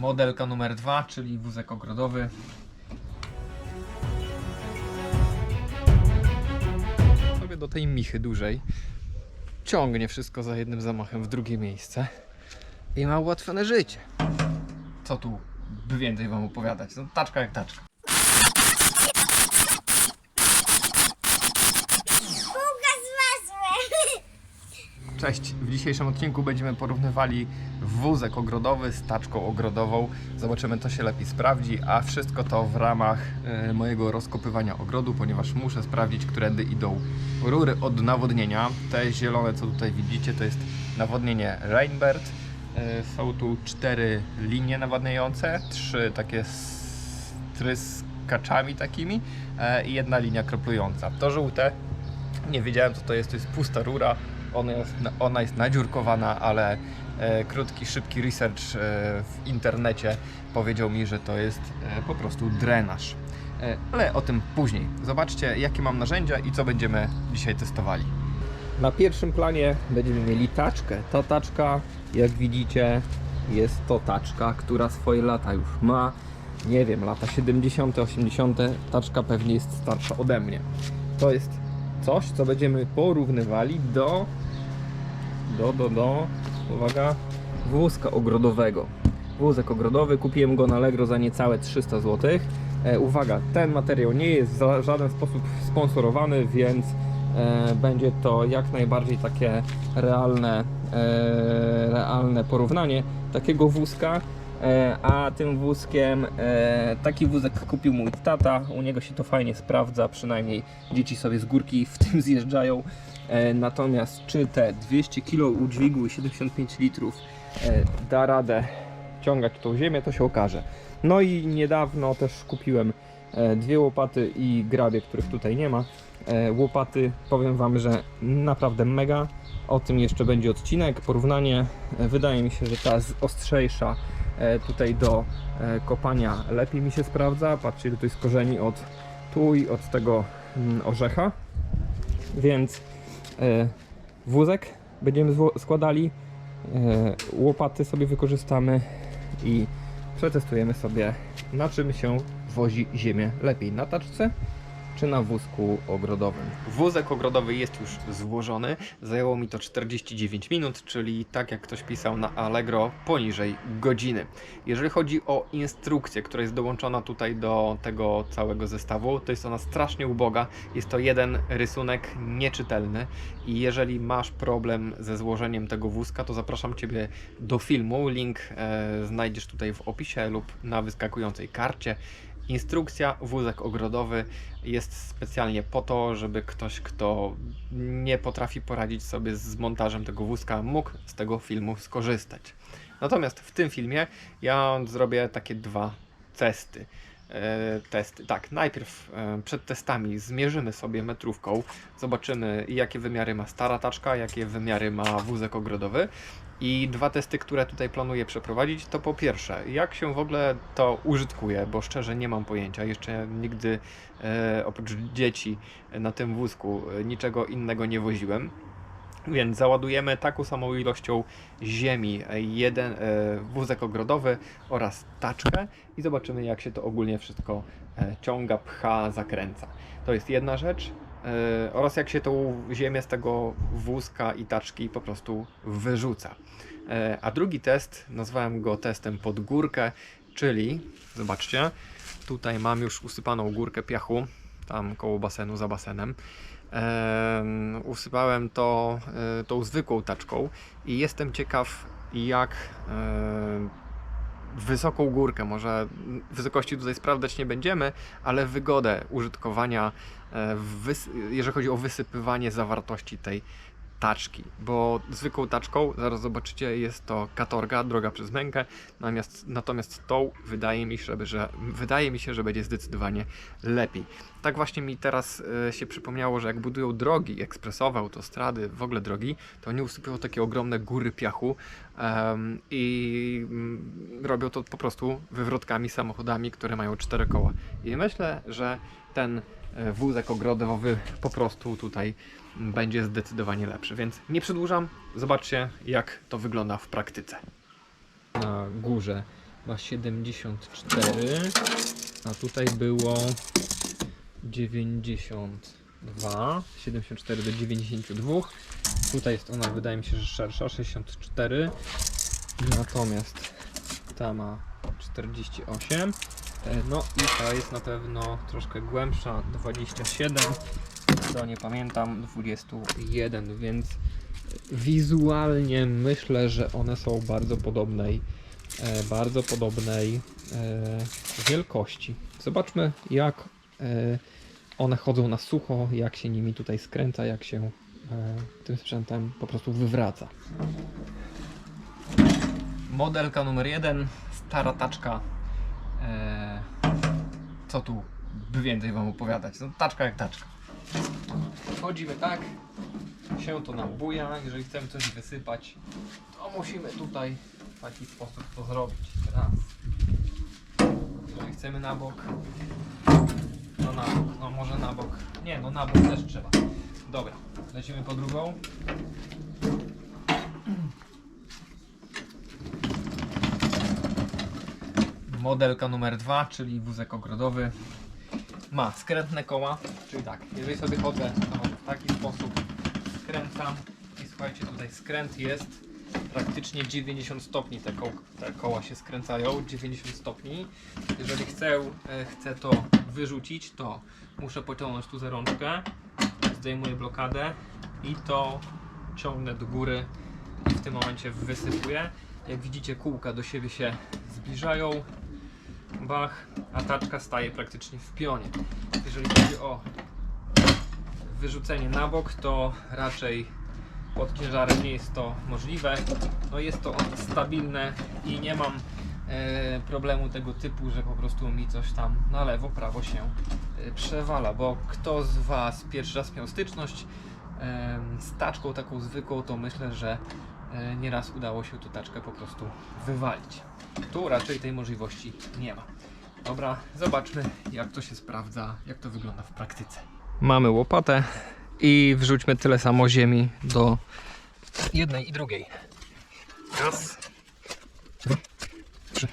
modelka numer dwa, czyli wózek ogrodowy. Sobie do tej michy dużej ciągnie wszystko za jednym zamachem w drugie miejsce i ma ułatwione życie. Co tu by więcej wam opowiadać? No taczka jak taczka. Kółka zmasłem. Cześć, w dzisiejszym odcinku będziemy porównywali wózek ogrodowy z taczką ogrodową. Zobaczymy, co się lepiej sprawdzi, a wszystko to w ramach e, mojego rozkopywania ogrodu, ponieważ muszę sprawdzić, którędy idą rury od nawodnienia. Te zielone, co tutaj widzicie, to jest nawodnienie Rainbird. E, Są tu cztery linie nawadniające, trzy takie tryskaczami takimi e, i jedna linia kroplująca. To żółte nie wiedziałem co to jest, to jest pusta rura. Ona jest, ona jest nadziurkowana, ale e, krótki, szybki research e, w internecie powiedział mi, że to jest e, po prostu drenaż. E, ale o tym później. Zobaczcie, jakie mam narzędzia i co będziemy dzisiaj testowali. Na pierwszym planie będziemy mieli taczkę. Ta taczka, jak widzicie, jest to taczka, która swoje lata już ma. Nie wiem, lata 70., 80. Taczka pewnie jest starsza ode mnie. To jest coś, co będziemy porównywali do do, do, do, uwaga, wózka ogrodowego. Wózek ogrodowy, kupiłem go na Allegro za niecałe 300 zł. E, uwaga, ten materiał nie jest w żaden sposób sponsorowany, więc e, będzie to jak najbardziej takie realne, e, realne porównanie takiego wózka. E, a tym wózkiem, e, taki wózek kupił mój tata, u niego się to fajnie sprawdza, przynajmniej dzieci sobie z górki w tym zjeżdżają. E, natomiast czy te 200 kg udźwigu i 75 litrów e, da radę ciągać tą ziemię, to się okaże. No i niedawno też kupiłem e, dwie łopaty i grabie, których tutaj nie ma. Łopaty, powiem Wam, że naprawdę mega. O tym jeszcze będzie odcinek, porównanie. Wydaje mi się, że ta ostrzejsza tutaj do kopania lepiej mi się sprawdza. Patrzcie, ile to jest korzeni od tu i od tego mm, orzecha. Więc wózek będziemy składali, e, łopaty sobie wykorzystamy i przetestujemy sobie na czym się wozi ziemię lepiej, na taczce czy na wózku ogrodowym. Wózek ogrodowy jest już złożony, zajęło mi to 49 minut, czyli tak jak ktoś pisał na Allegro, poniżej godziny. Jeżeli chodzi o instrukcję, która jest dołączona tutaj do tego całego zestawu, to jest ona strasznie uboga. Jest to jeden rysunek nieczytelny i jeżeli masz problem ze złożeniem tego wózka, to zapraszam Ciebie do filmu. Link e, znajdziesz tutaj w opisie lub na wyskakującej karcie. Instrukcja wózek ogrodowy jest specjalnie po to, żeby ktoś, kto nie potrafi poradzić sobie z montażem tego wózka, mógł z tego filmu skorzystać. Natomiast w tym filmie ja zrobię takie dwa testy. E, testy. Tak, najpierw e, przed testami zmierzymy sobie metrówką, zobaczymy jakie wymiary ma stara taczka, jakie wymiary ma wózek ogrodowy. I dwa testy, które tutaj planuję przeprowadzić, to po pierwsze, jak się w ogóle to użytkuje, bo szczerze nie mam pojęcia. Jeszcze nigdy e, oprócz dzieci na tym wózku e, niczego innego nie woziłem. Więc załadujemy taką samą ilością ziemi, e, jeden e, wózek ogrodowy oraz taczkę i zobaczymy jak się to ogólnie wszystko ciąga, pcha, zakręca. To jest jedna rzecz. E, Oraz jak się tą ziemię z tego wózka i taczki po prostu wyrzuca. E, A drugi test, nazwałem go testem pod górkę, czyli zobaczcie, tutaj mam już usypaną górkę piachu, tam koło basenu, za basenem. Em, usypałem to e, tą zwykłą taczką i jestem ciekaw jak e, wysoką górkę, może wysokości tutaj sprawdzać nie będziemy, ale wygodę użytkowania, e, jeżeli chodzi o wysypywanie zawartości tej taczki, bo zwykłą taczką, zaraz zobaczycie, jest to katorga, droga przez mękę, natomiast, natomiast tą wydaje mi się, że, wydaje mi się, że będzie zdecydowanie lepiej. Tak właśnie mi teraz e, się przypomniało, że jak budują drogi ekspresowe, autostrady, w ogóle drogi, to oni usypują takie ogromne góry piachu i mm, robią to po prostu wywrotkami, samochodami, które mają cztery koła. I myślę, że ten e, wózek ogrodowy po prostu tutaj będzie zdecydowanie lepszy. Więc nie przedłużam, zobaczcie jak to wygląda w praktyce. Na górze ma 74, a tutaj było 92, 74 do 92. Tutaj jest ona, wydaje mi się, że szersza, 64. Natomiast ta ma 48. E, No i ta jest na pewno troszkę głębsza, 27. To nie pamiętam, 21, więc wizualnie myślę, że one są bardzo podobnej, e, bardzo podobnej e, wielkości. Zobaczmy jak one chodzą na sucho, jak się nimi tutaj skręca, jak się tym sprzętem po prostu wywraca. Modelka numer jeden, stara taczka. E, co tu by więcej wam opowiadać? No taczka jak taczka. Chodzimy tak, się to nam buja, jeżeli chcemy coś wysypać, to musimy tutaj w taki sposób to zrobić. Raz. Jeżeli chcemy na bok, no na bok, no może na bok. Nie, no na bok też trzeba. Dobra, lecimy po drugą. Modelka numer dwa, czyli wózek ogrodowy. Ma skrętne koła, czyli tak, jeżeli sobie chodzę to w taki sposób skręcam i słuchajcie, tutaj skręt jest praktycznie 90 stopni, te, te koła się skręcają, 90 stopni. Jeżeli chcę, e, chcę to wyrzucić, to muszę pociągnąć tu za rączkę, zdejmuję blokadę i to ciągnę do góry i w tym momencie wysypuję. Jak widzicie kółka do siebie się zbliżają, a taczka staje praktycznie w pionie. Jeżeli chodzi o wyrzucenie na bok, to raczej pod ciężarem nie jest to możliwe. No jest to stabilne i nie mam e, problemu tego typu, że po prostu mi coś tam na lewo, prawo się e, przewala, bo kto z Was pierwszy raz miał styczność e, z taczką taką zwykłą, to myślę, że nieraz udało się tu taczkę po prostu wywalić. Tu raczej tej możliwości nie ma. Dobra, zobaczmy jak to się sprawdza, jak to wygląda w praktyce. Mamy łopatę i wrzućmy tyle samo ziemi do jednej i drugiej. Raz, dwa, trzy,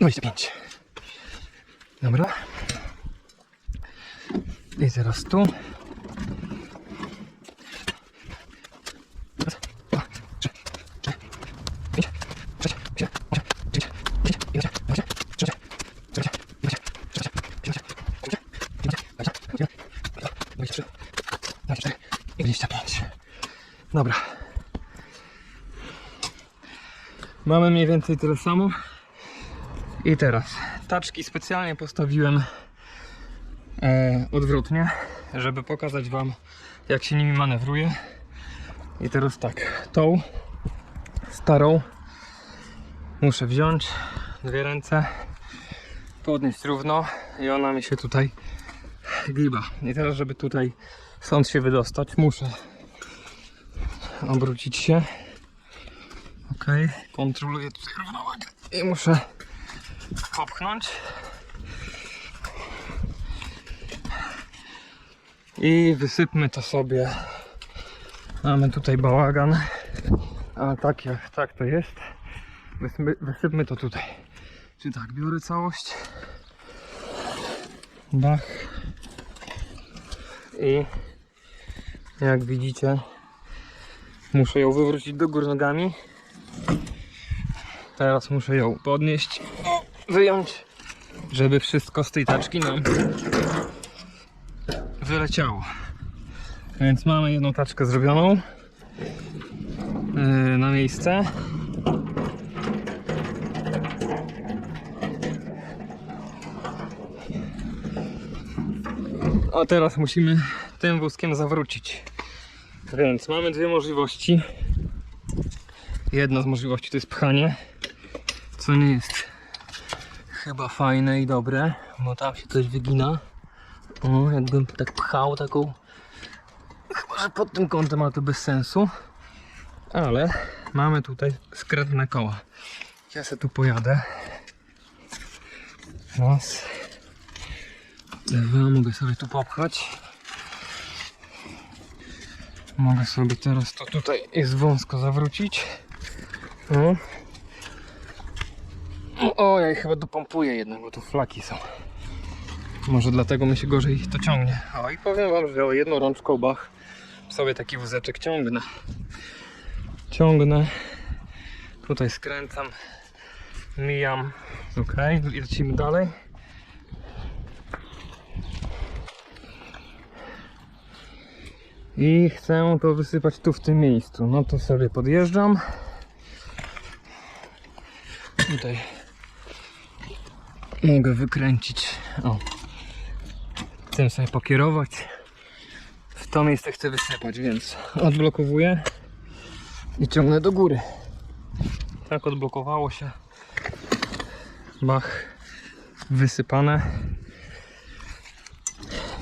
25. Dobra. I teraz tu. Pięć, dziewięć, pięć. Dobra. Mamy mniej więcej tyle samo. I teraz taczki specjalnie postawiłem e, odwrotnie, żeby pokazać Wam, jak się nimi manewruje. I teraz tak, tą starą muszę wziąć dwie ręce, podnieść równo i ona mi się tutaj giba. I teraz, żeby tutaj stąd się wydostać, muszę obrócić się. Ok, kontroluję tutaj równowagę i muszę popchnąć. I wysypmy to sobie. Mamy tutaj bałagan. A tak jak tak to jest. Wysypmy, wysypmy to tutaj. Czyli tak, biorę całość. Bach. I jak widzicie, muszę ją wywrócić do góry nogami. Teraz muszę ją podnieść, wyjąć, żeby wszystko z tej taczki nam wyleciało. Więc mamy jedną taczkę zrobioną yy, na miejsce. A teraz musimy tym wózkiem zawrócić. Więc mamy dwie możliwości. Jedna z możliwości to jest pchanie, co nie jest chyba fajne i dobre, bo tam się coś wygina. O, jakbym tak pchał taką. Chyba, że pod tym kątem, ale to bez sensu. Ale mamy tutaj skrętne koła. Ja se tu pojadę. Raz. Dwa, mogę sobie tu popchać. Mogę sobie teraz to tutaj jest wąsko zawrócić. No. O, ja ich chyba dopompuję jednak, bo tu flaki są. Może dlatego mi się gorzej to ciągnie. O i powiem wam, że o jedną rączką bach sobie taki wózeczek ciągnę. Ciągnę. Tutaj skręcam. Mijam. Ok, lecimy dalej. I chcę to wysypać tu w tym miejscu. No to sobie podjeżdżam. Tutaj mogę wykręcić. O. Chcę sobie pokierować. W to miejsce chcę wysypać, więc odblokowuję i ciągnę do góry. Tak odblokowało się. Mach wysypane.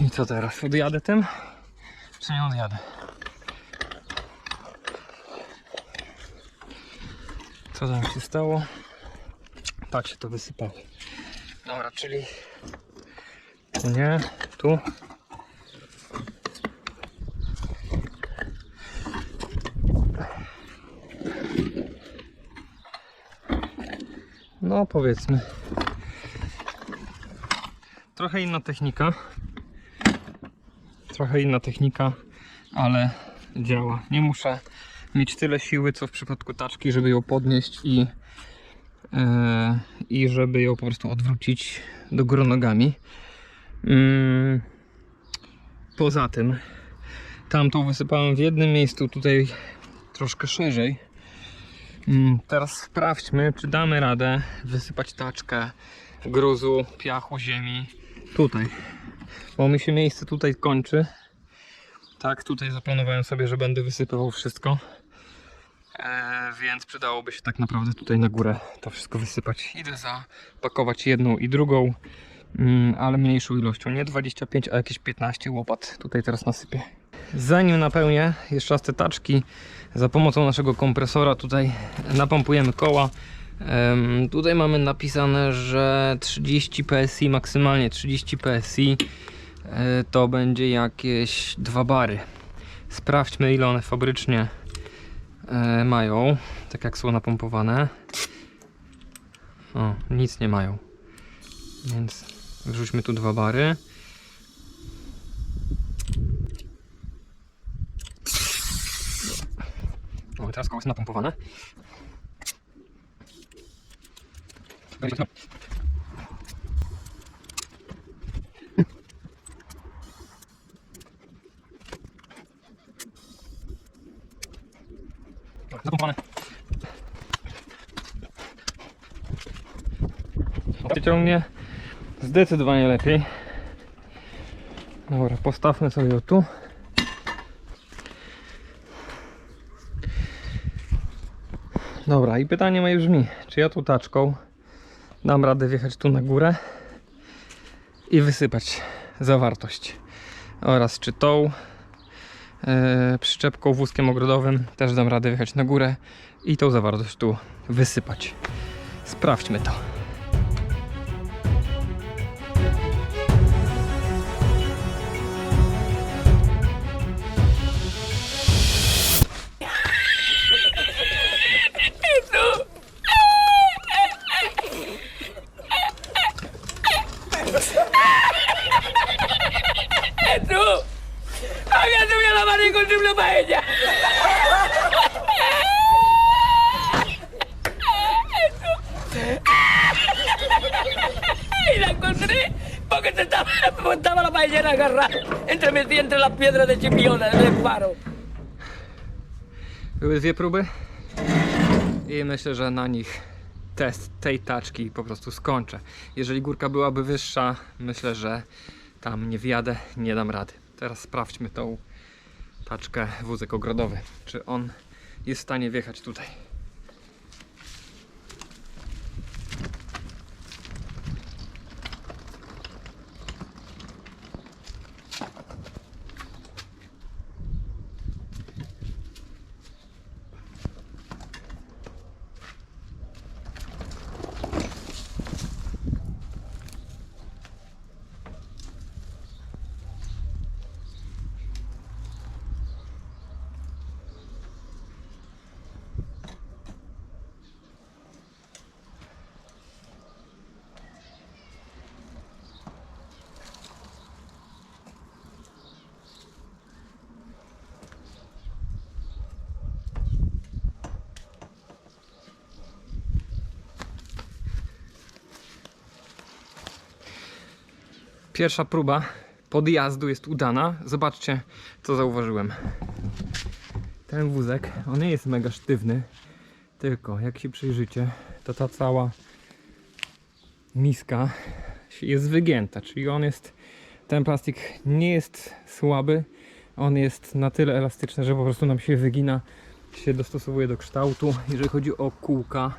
I co teraz? Odjadę tym? Czy nie odjadę? Co tam się stało? Tak się to wysypało. Dobra, czyli tu nie, tu. No powiedzmy. Trochę inna technika. Trochę inna technika, ale działa. Nie muszę mieć tyle siły, co w przypadku taczki, żeby ją podnieść i, i żeby ją po prostu odwrócić do góry nogami. Mm, poza tym, tamtą wysypałem w jednym miejscu, tutaj troszkę szerzej. Mm, Teraz sprawdźmy, czy damy radę wysypać taczkę gruzu, piachu, ziemi tutaj. Bo mi się miejsce tutaj kończy. Tak, tutaj zaplanowałem sobie, że będę wysypywał wszystko. E, więc przydałoby się tak naprawdę tutaj na górę to wszystko wysypać. Idę zapakować jedną i drugą, mm, ale mniejszą ilością. Nie 25, a jakieś 15 łopat tutaj teraz nasypię. Zanim napełnię jeszcze raz te taczki, za pomocą naszego kompresora tutaj napompujemy koła. Tutaj mamy napisane, że 30 PSI, maksymalnie 30 PSI e, to będzie jakieś 2 bary. Sprawdźmy ile one fabrycznie mają, tak jak są napompowane. O, nic nie mają. Więc wrzućmy tu 2 bary. O, teraz koło jest napompowane. Będzie to. Dobra, Napompowane. Ciągnie zdecydowanie lepiej. Dobra, postawmy sobie tu. Dobra, i pytanie moje brzmi, czy ja tu taczką dam radę wjechać tu na górę i wysypać zawartość oraz czy tą e, przyczepką, wózkiem ogrodowym też dam radę wjechać na górę i tą zawartość tu wysypać. Sprawdźmy to. Estaba, estaba la paellera agarrada entre, metida entre las piedras de Chipiona, del faro. Były dwie próby i myślę, że na nich test tej taczki po prostu skończę. Jeżeli górka byłaby wyższa, myślę, że tam nie wjadę, nie dam rady. Teraz sprawdźmy tą taczkę wózek ogrodowy, czy on jest w stanie wjechać tutaj. Pierwsza próba podjazdu jest udana. Zobaczcie, co zauważyłem. Ten wózek, on nie jest mega sztywny, tylko jak się przyjrzycie, to ta cała miska jest wygięta, czyli on jest, ten plastik nie jest słaby, on jest na tyle elastyczny, że po prostu nam się wygina, się dostosowuje do kształtu. Jeżeli chodzi o kółka,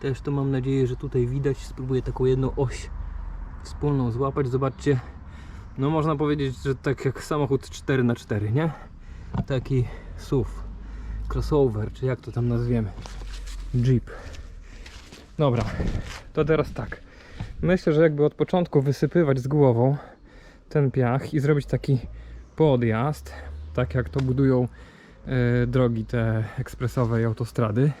też to mam nadzieję, że tutaj widać, spróbuję taką jedną oś wspólną złapać, zobaczcie, no można powiedzieć, że tak jak samochód 4x4, nie? Taki SUV, crossover, czy jak to tam nazwiemy, Jeep. Dobra, to teraz tak. Myślę, że jakby od początku wysypywać z głową ten piach i zrobić taki podjazd, tak jak to budują e, drogi te ekspresowe i autostrady,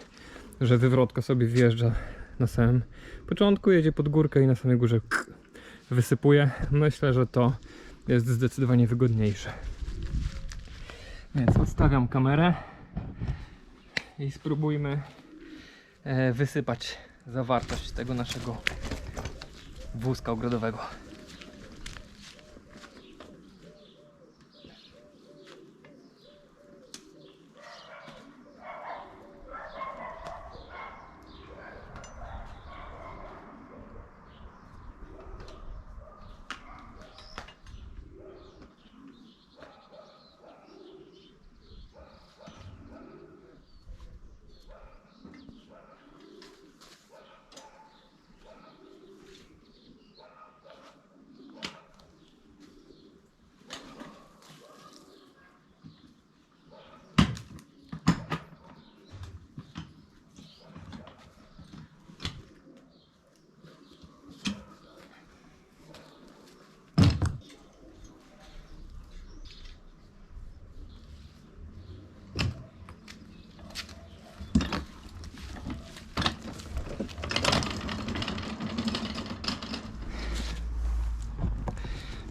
że wywrotka sobie wjeżdża na samym początku, jedzie pod górkę i na samej górze wysypuje. Myślę, że to jest zdecydowanie wygodniejsze. Więc odstawiam kamerę i spróbujmy e, wysypać zawartość tego naszego wózka ogrodowego.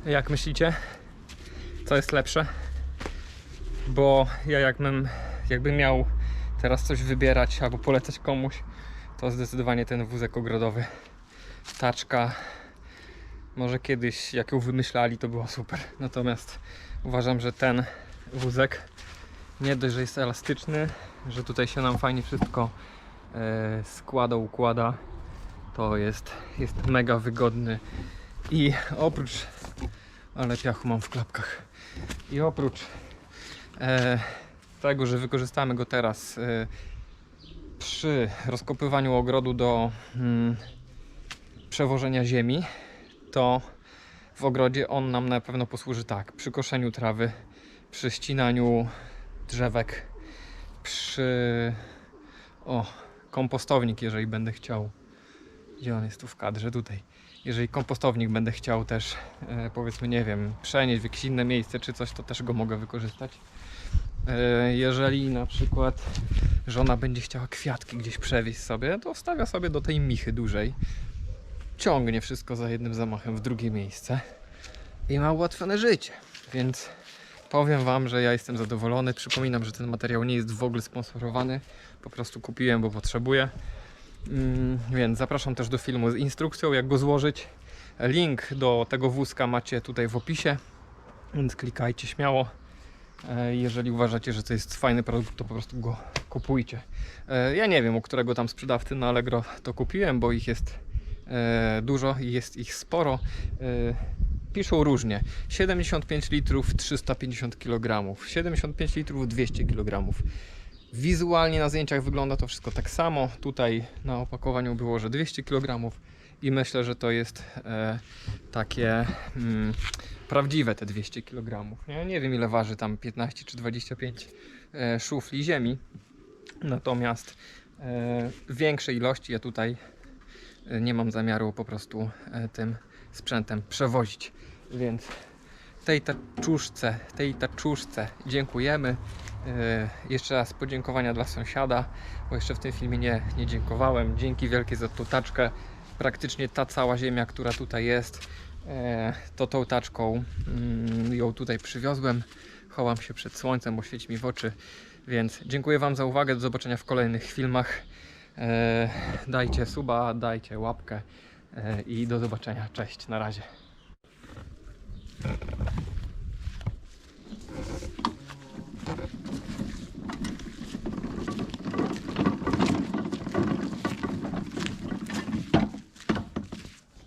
Jak myślicie? Co jest lepsze? Bo ja jakbym, jakbym miał teraz coś wybierać albo polecać komuś, to zdecydowanie ten wózek ogrodowy. Taczka. Może kiedyś, jak ją wymyślali, to było super. Natomiast uważam, że ten wózek nie dość, że jest elastyczny, że tutaj się nam fajnie wszystko e, składa, układa, to jest, jest mega wygodny i oprócz ale piachu mam w klapkach. I oprócz e, tego, że wykorzystamy go teraz e, przy rozkopywaniu ogrodu do mm, przewożenia ziemi, to w ogrodzie on nam na pewno posłuży tak, przy koszeniu trawy, przy ścinaniu drzewek, przy o, kompostownik, jeżeli będę chciał. Gdzie on jest tu w kadrze? Tutaj jeżeli kompostownik będę chciał też, e, powiedzmy, nie wiem, przenieść w jakieś inne miejsce czy coś, to też go mogę wykorzystać. E, jeżeli na przykład żona będzie chciała kwiatki gdzieś przewieźć sobie, to wstawia sobie do tej michy dużej, ciągnie wszystko za jednym zamachem w drugie miejsce i ma ułatwione życie. Więc powiem Wam, że ja jestem zadowolony. Przypominam, że ten materiał nie jest w ogóle sponsorowany. Po prostu kupiłem, bo potrzebuję. Mm, więc zapraszam też do filmu z instrukcją, jak go złożyć. Link do tego wózka macie tutaj w opisie, więc klikajcie śmiało. E, Jeżeli uważacie, że to jest fajny produkt, to po prostu go kupujcie. E, Ja nie wiem, u którego tam sprzedawcy na Allegro to kupiłem, bo ich jest e, dużo i jest ich sporo. Piszą różnie. 75 litrów 350 kg, 75 litrów 200 kg. Wizualnie na zdjęciach wygląda to wszystko tak samo. Tutaj na opakowaniu było, że 200 kg i myślę, że to jest e, takie mm, prawdziwe te 200 kg. Nie? nie wiem ile waży tam 15 czy 25 e, szufli ziemi. Natomiast e, większej ilości ja tutaj e, nie mam zamiaru po prostu e, tym sprzętem przewozić. Więc tej taczuszce, tej taczuszce dziękujemy. E, Jeszcze raz podziękowania dla sąsiada, bo jeszcze w tym filmie nie, nie dziękowałem. Dzięki wielkie za tą taczkę. Praktycznie ta cała ziemia, która tutaj jest, e, to tą taczką mm, ją tutaj przywiozłem. Chowam się przed słońcem, bo świeci mi w oczy. Więc dziękuję Wam za uwagę. Do zobaczenia w kolejnych filmach. E, Dajcie suba, dajcie łapkę e, i do zobaczenia. Cześć, na razie. あっ。